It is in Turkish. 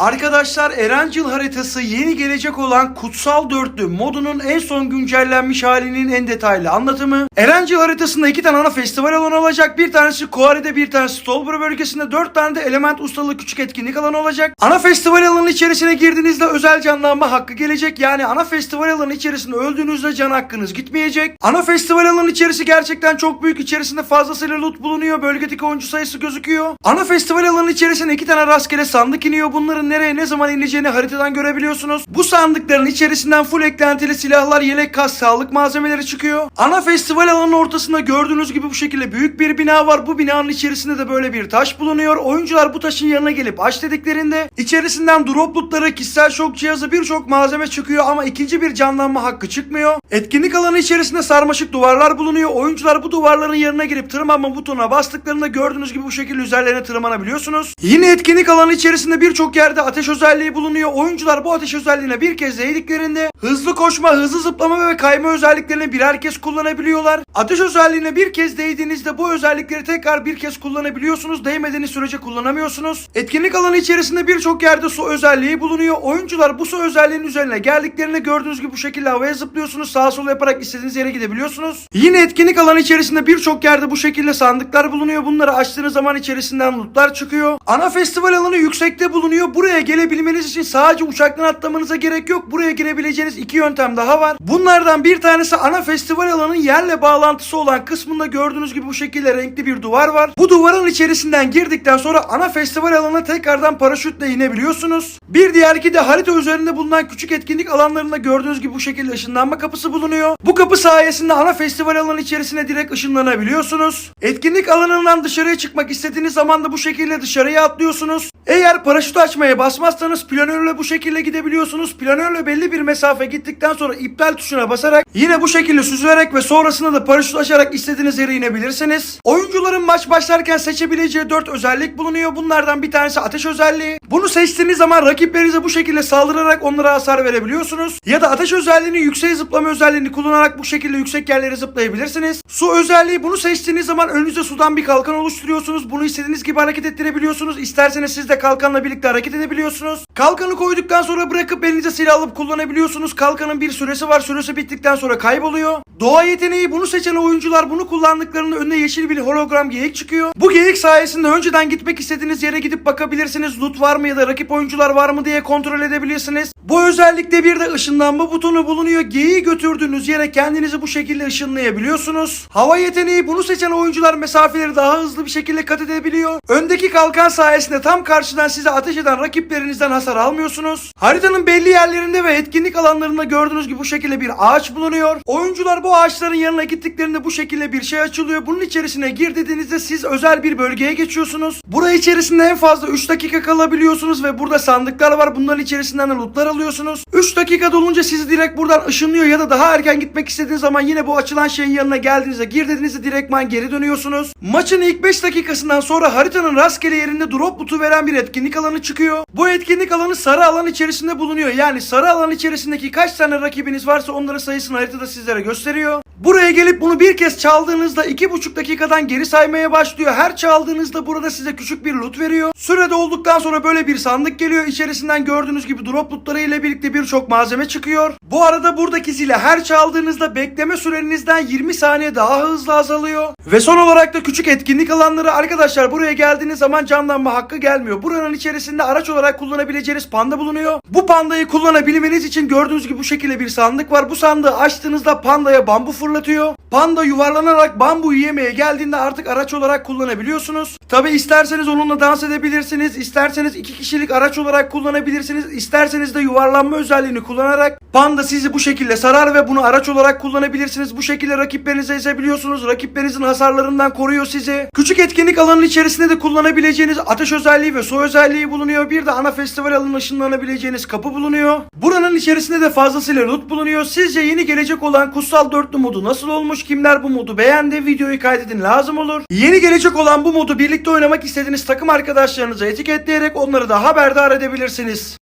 Arkadaşlar Erencil haritası yeni gelecek olan Kutsal Dörtlü modunun en son güncellenmiş halinin en detaylı anlatımı. Erencil haritasında iki tane ana festival alanı olacak. Bir tanesi Koari'de bir tanesi Stolbro bölgesinde. Dört tane de element ustalığı küçük etkinlik alanı olacak. Ana festival alanı içerisine girdiğinizde özel canlanma hakkı gelecek. Yani ana festival alanı içerisinde öldüğünüzde can hakkınız gitmeyecek. Ana festival alanı içerisi gerçekten çok büyük. İçerisinde fazlasıyla loot bulunuyor. Bölgedeki oyuncu sayısı gözüküyor. Ana festival alanı içerisine iki tane rastgele sandık iniyor. Bunların nereye ne zaman ineceğini haritadan görebiliyorsunuz. Bu sandıkların içerisinden full eklentili silahlar, yelek, kas, sağlık malzemeleri çıkıyor. Ana festival alanının ortasında gördüğünüz gibi bu şekilde büyük bir bina var. Bu binanın içerisinde de böyle bir taş bulunuyor. Oyuncular bu taşın yanına gelip aç dediklerinde içerisinden drop lootları, kişisel şok cihazı birçok malzeme çıkıyor ama ikinci bir canlanma hakkı çıkmıyor. Etkinlik alanı içerisinde sarmaşık duvarlar bulunuyor. Oyuncular bu duvarların yanına girip tırmanma butonuna bastıklarında gördüğünüz gibi bu şekilde üzerlerine tırmanabiliyorsunuz. Yine etkinlik alanı içerisinde birçok yerde ateş özelliği bulunuyor. Oyuncular bu ateş özelliğine bir kez değdiklerinde hızlı koşma, hızlı zıplama ve kayma özelliklerini birer kez kullanabiliyorlar. Ateş özelliğine bir kez değdiğinizde bu özellikleri tekrar bir kez kullanabiliyorsunuz. Değmediğiniz sürece kullanamıyorsunuz. Etkinlik alanı içerisinde birçok yerde su özelliği bulunuyor. Oyuncular bu su özelliğinin üzerine geldiklerinde gördüğünüz gibi bu şekilde havaya zıplıyorsunuz. Sağa sola yaparak istediğiniz yere gidebiliyorsunuz. Yine etkinlik alanı içerisinde birçok yerde bu şekilde sandıklar bulunuyor. Bunları açtığınız zaman içerisinden lootlar çıkıyor. Ana festival alanı yüksekte bulunuyor. Buraya gelebilmeniz için sadece uçaktan atlamanıza gerek yok. Buraya girebileceğiniz iki yöntem daha var. Bunlardan bir tanesi ana festival alanının yerle bağlantısı olan kısmında gördüğünüz gibi bu şekilde renkli bir duvar var. Bu duvarın içerisinden girdikten sonra ana festival alanına tekrardan paraşütle inebiliyorsunuz. Bir diğer de harita üzerinde bulunan küçük etkinlik alanlarında gördüğünüz gibi bu şekilde ışınlanma kapısı bulunuyor. Bu kapı sayesinde ana festival alanı içerisine direkt ışınlanabiliyorsunuz. Etkinlik alanından dışarıya çıkmak istediğiniz zaman da bu şekilde dışarıya atlıyorsunuz. Eğer paraşüt açmaya basmazsanız planörle bu şekilde gidebiliyorsunuz. Planörle belli bir mesafe gittikten sonra iptal tuşuna basarak yine bu şekilde süzülerek ve sonrasında da paraşüt açarak istediğiniz yere inebilirsiniz. Oyuncuların maç başlarken seçebileceği 4 özellik bulunuyor. Bunlardan bir tanesi ateş özelliği. Bunu seçtiğiniz zaman rakiplerinize bu şekilde saldırarak onlara hasar verebiliyorsunuz. Ya da ateş özelliğini yüksek zıplama özelliğini kullanarak bu şekilde yüksek yerlere zıplayabilirsiniz. Su özelliği bunu seçtiğiniz zaman önünüze sudan bir kalkan oluşturuyorsunuz. Bunu istediğiniz gibi hareket ettirebiliyorsunuz. İsterseniz siz de kalkanla birlikte hareket edebiliyorsunuz. Kalkanı koyduktan sonra bırakıp elinize silah alıp kullanabiliyorsunuz. Kalkanın bir süresi var. Süresi bittikten sonra kayboluyor. Doğa yeteneği bunu seçen oyuncular bunu kullandıklarında önüne yeşil bir hologram geyik çıkıyor. Bu geyik sayesinde önceden gitmek istediğiniz yere gidip bakabilirsiniz. Loot var mı ya da rakip oyuncular var mı diye kontrol edebilirsiniz. Bu özellikle bir de ışınlanma butonu bulunuyor. Geyiği götürdüğünüz yere kendinizi bu şekilde ışınlayabiliyorsunuz. Hava yeteneği bunu seçen oyuncular mesafeleri daha hızlı bir şekilde kat edebiliyor. Öndeki kalkan sayesinde tam karşıdan size ateş eden rakiplerinizden hasar almıyorsunuz. Haritanın belli yerlerinde ve etkinlik alanlarında gördüğünüz gibi bu şekilde bir ağaç bulunuyor. Oyuncular bu ağaçların yanına gittiklerinde bu şekilde bir şey açılıyor. Bunun içerisine gir dediğinizde siz özel bir bölgeye geçiyorsunuz. Burayı içerisinde en fazla 3 dakika kalabiliyorsunuz ve burada sandıklar var. Bunların içerisinden de lootlar alıyorsunuz. 3 dakika dolunca sizi direkt buradan ışınlıyor ya da daha erken gitmek istediğiniz zaman yine bu açılan şeyin yanına geldiğinizde gir dediğinizde direktman geri dönüyorsunuz. Maçın ilk 5 dakikasından sonra haritanın rastgele yerinde drop lootu veren bir etkinlik alanı çıkıyor. Bu etkinlik alanı sarı alan içerisinde bulunuyor. Yani sarı alan içerisindeki kaç tane rakibiniz varsa onların sayısını haritada sizlere gösteriyor. Buraya gelip bunu bir kez çaldığınızda 2,5 dakikadan geri saymaya başlıyor. Her çaldığınızda burada size küçük bir loot veriyor. Sürede olduktan sonra böyle bir sandık geliyor. İçerisinden gördüğünüz gibi drop lootları ile birlikte birçok malzeme çıkıyor. Bu arada buradaki zile her çaldığınızda bekleme sürenizden 20 saniye daha hızlı azalıyor. Ve son olarak da küçük etkinlik alanları arkadaşlar buraya geldiğiniz zaman canlanma hakkı gelmiyor. Buranın içerisinde araç olarak kullanabileceğiniz panda bulunuyor. Bu pandayı kullanabilmeniz için gördüğünüz gibi bu şekilde bir sandık var. Bu sandığı açtığınızda pandaya bambu fırlatıyor. Panda yuvarlanarak bambu yemeye geldiğinde artık araç olarak kullanabiliyorsunuz. Tabi isterseniz onunla dans edebilirsiniz. isterseniz iki kişilik araç olarak kullanabilirsiniz. isterseniz de yuvarlanma özelliğini kullanarak panda sizi bu şekilde sarar ve bunu araç olarak kullanabilirsiniz. Bu şekilde rakiplerinizi ezebiliyorsunuz. Rakiplerinizin hasarlarından koruyor sizi. Küçük etkinlik alanının içerisinde de kullanabileceğiniz ateş özelliği ve su özelliği bulunuyor. Bir de ana festival alanına ışınlanabileceğiniz kapı bulunuyor. Buranın içerisinde de fazlasıyla loot bulunuyor. Sizce yeni gelecek olan Kutsal Dörtlü modu nasıl olmuş? Kimler bu modu beğendi? Videoyu kaydedin lazım olur. Yeni gelecek olan bu modu birlikte oynamak istediğiniz takım arkadaşlarınıza etiketleyerek onları da haberdar edebilirsiniz.